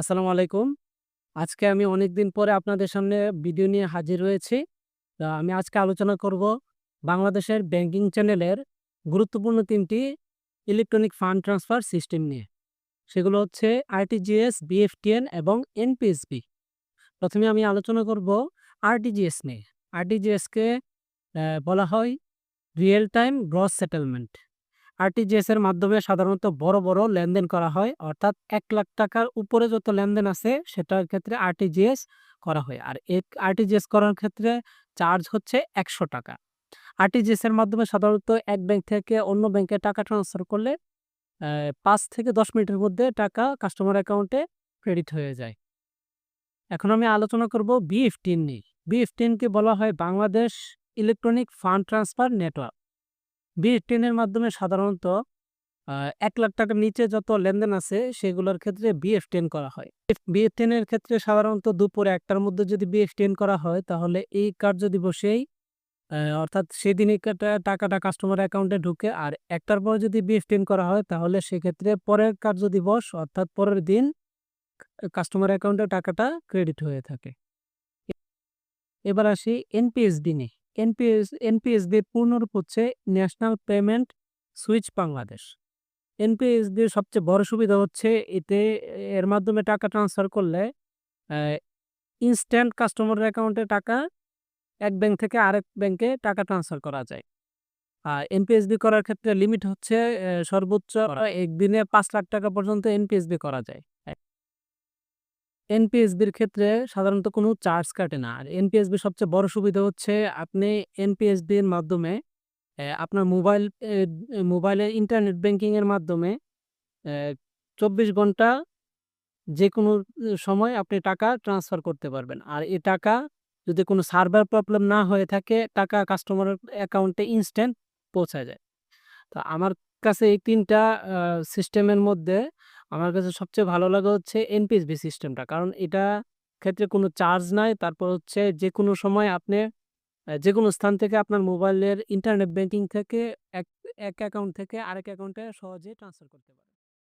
আসসালামু আলাইকুম। আজকে আমি অনেকদিন পরে আপনাদের সামনে ভিডিও নিয়ে হাজির হয়েছি। আমি আজকে আলোচনা করব বাংলাদেশের ব্যাংকিং চ্যানেলের গুরুত্বপূর্ণ তিনটি ইলেকট্রনিক ফান্ড ট্রান্সফার সিস্টেম নিয়ে। সেগুলো হচ্ছে আরটিজিএস, বিএফটিএন এবং এনপিএসবি। প্রথমে আমি আলোচনা করব আরটিজিএস নিয়ে। আরটিজিএসকে বলা হয় real time gross settlement. RTGS এর মাধ্যমে সাধারণত বড়, বড় লেনদেন করা হয়। অর্থাৎ এক লাখ টাকার উপরে যত লেনদেন আছে সেটার ক্ষেত্রে আরটিজিএস করা হয়। আর এক আরটিজিএস করার ক্ষেত্রে চার্জ হচ্ছে ৳১০০ আরটিজিএস এর মাধ্যমে সাধারণত এক ব্যাংক থেকে অন্য ব্যাংকে টাকা ট্রান্সফার করলে পাঁচ থেকে ১০ মিনিটের মধ্যে টাকা কাস্টমার অ্যাকাউন্টে ক্রেডিট হয়ে যায়। এখন আমি আলোচনা করব বিএফটিন নিয়ে। বিএফটিনকে বলা হয় Bangladesh electronic fund transfer network. BEFTN এর মাধ্যমে সাধারণত এক লাখ টাকার নিচে যত লেনদেন আছে, সেগুলোর ক্ষেত্রে বিএফটিএন করা হয়। বিএফটিএন এর ক্ষেত্রে সাধারণত দুপুর একটার মধ্যে যদি বিএফটিএন করা হয়, তাহলে এই কার্য দিবসেই অ্যা অর্থাৎ সেদিনই কাটা টাকাটা কাস্টমার অ্যাকাউন্টে ঢুকে। আর ১ টার পরে যদি বিএফটিএন করা হয়, তাহলে সেক্ষেত্রে পরের কার্য দিবস অর্থাৎ পরের দিন কাস্টমার অ্যাকাউন্টে টাকাটা ক্রেডিট হয়ে থাকে। এবার আসি এনপিএসবি নিয়ে। এনপিএস এনপিএসবির পূর্ণরূপ হচ্ছে ন্যাশনাল পেমেন্ট সুইচ বাংলাদেশ। এনপিএসবির সবচেয়ে বড় সুবিধা হচ্ছে এতে এর মাধ্যমে টাকা ট্রান্সফার করলে ইনস্ট্যান্ট কাস্টমারের অ্যাকাউন্টে টাকা এক ব্যাংক থেকে আরেক ব্যাংকে টাকা ট্রান্সফার করা যায়। আর এনপিএসবি করার ক্ষেত্রে লিমিট হচ্ছে সর্বোচ্চ একদিনে পাঁচ লাখ টাকা পর্যন্ত এনপিএসবি করা যায়। এনপিএসবির ক্ষেত্রে সাধারণত কোনো চার্জ কাটে না। আর এনপিএসবির সবচেয়ে বড় সুবিধা হচ্ছে আপনি এনপিএসবির মাধ্যমে আপনার মোবাইল মোবাইলে ইন্টারনেট ব্যাংকিং এর মাধ্যমে চব্বিশ ঘণ্টা যে কোনো সময় আপনি টাকা ট্রান্সফার করতে পারবেন। আর এই টাকা যদি কোনো সার্ভার প্রবলেম না হয়ে থাকে, টাকা কাস্টমারের অ্যাকাউন্টে ইনস্ট্যান্ট পৌঁছায় যায়। তো আমার কাছে এই তিনটা সিস্টেমের মধ্যে আমার কাছে সবচেয়ে ভালো লাগে হচ্ছে এনপিএসবি সিস্টেমটা। কারণ এটা ক্ষেত্রে কোনো চার্জ নাই। তারপর হচ্ছে যে কোনো সময় আপনি যে কোনো স্থান থেকে আপনার মোবাইলের ইন্টারনেট ব্যাংকিং থেকে এক এক অ্যাকাউন্ট থেকে আরেক অ্যাকাউন্টে সহজেই ট্রান্সফার করতে পারেন।